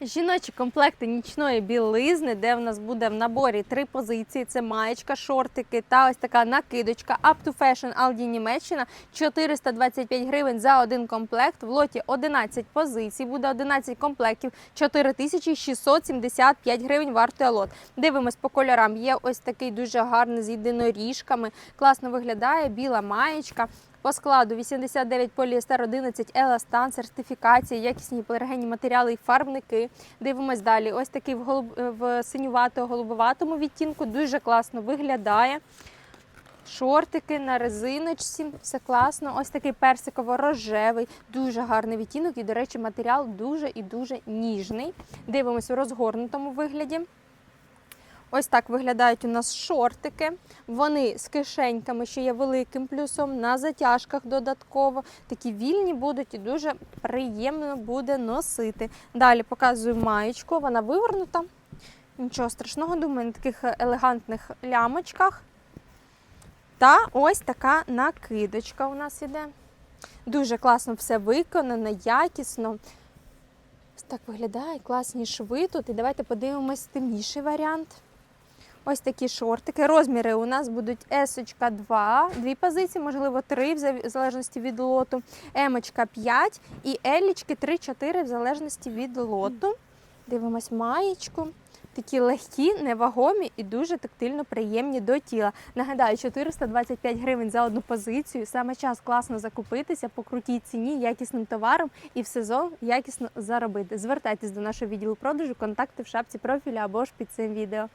Жіночі комплекти нічної білизни, де в нас буде в наборі три позиції: це маєчка, шортики та ось така накидочка. Up to Fashion Aldi Німеччина 425 гривень за один комплект. В лоті 11 позицій, буде 11 комплектів, 4675 гривень вартує лот. Дивимось по кольорам. Є ось такий дуже гарний з єдиноріжками. Класно виглядає біла маєчка. По складу 89 поліестер, 11 еластан, сертифікації, якісні полігенні матеріали і фарбники. Дивимось далі. Ось такий в, голуб... в синювато-голубоватому відтінку дуже класно виглядає. Шортики на резиночці, все класно. Ось такий персиково-рожевий, дуже гарний відтінок. І, до речі, матеріал дуже і дуже ніжний. Дивимось у розгорнутому вигляді. Ось так виглядають у нас шортики. Вони з кишеньками, що є великим плюсом, на затяжках додатково. Такі вільні будуть і дуже приємно буде носити. Далі показую маєчку, вона вивернута. Нічого страшного, думаю, на таких елегантних лямочках. Та ось така накидочка у нас іде. Дуже класно все виконано, якісно. Ось так виглядає, класні шви тут. І давайте подивимось темніший варіант. Ось такі шортики. Розміри у нас будуть S 2, дві позиції, можливо, три, в залежності від лоту. М 5 і L 3-4 в залежності від лоту. Дивимось маєчку. Такі легкі, невагомі і дуже тактильно приємні до тіла. Нагадаю, 425 гривень за одну позицію. Саме час класно закупитися по крутій ціні, якісним товаром і в сезон якісно заробити. Звертайтесь до нашого відділу продажу, контакти в шапці профіля або ж під цим відео.